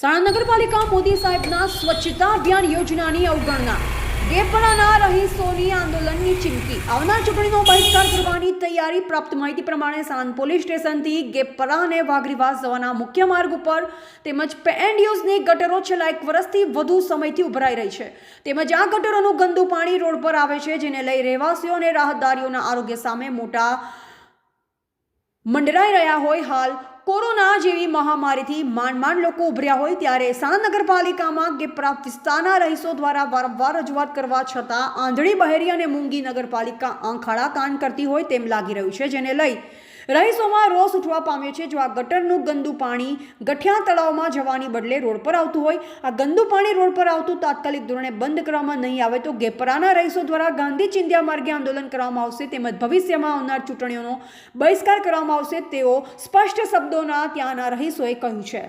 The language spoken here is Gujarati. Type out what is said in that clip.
સાણંદ નગરપાલિકા મોદી સાહેબના સ્વચ્છતા અભિયાન યોજનાની અવગણના. ગેપરાના રહીશોની આંદોલનની ચીમકી. આવનાર ચૂંટણીનો બહિષ્કાર કરવાની તૈયારી પ્રાપ્ત માહિતી પ્રમાણે સાંજ પોલીસ સ્ટેશનથી ગેપરા અને વાઘરીવાસ જવાના મુખ્ય માર્ગ ઉપર તેમજ પે એન્ડ યુઝની ગટરો છેલ્લા એક વર્ષથી વધુ સમયથી ઉભરાઈ રહી છે. તેમજ આ ગટરોનું ગંદુ પાણી રોડ પર આવે છે, જેને લઈ રહેવાસીઓ અને રાહતદારીઓના આરોગ્ય સામે મોટા મંડરાઈ રહ્યા હોય હાલ કોરોના જેવી મહામારીથી માંડ માંડ લોકો ઉભર્યા હોય ત્યારે સાણંદ નગરપાલિકામાં ગેપરા વિસ્તારના રહીશો દ્વારા વારંવાર રજૂઆત કરવા છતાં આંધળી બહેરી અને મૂંગી નગરપાલિકા આંખાળા કાન કરતી હોય તેમ લાગી રહ્યું છે, જેને લઈ રહીશોમાં રોષ ઉઠવા પામ્યો છે. જો આ ગટરનું ગંદુ પાણી ગઠિયા તળાવમાં જવાની બદલે રોડ પર આવતું હોય, આ ગંદુ પાણી રોડ પર આવતું તાત્કાલિક ધોરણે બંધ કરવામાં નહીં આવે, તો ગેપરાના રહીશો દ્વારા ગાંધી ચિંધ્યા માર્ગે આંદોલન કરવામાં આવશે. તેમજ ભવિષ્યમાં આવનાર ચૂંટણીઓનો બહિષ્કાર કરવામાં આવશે. તેઓ સ્પષ્ટ શબ્દોના ત્યાંના રહીશોએ કહ્યું છે.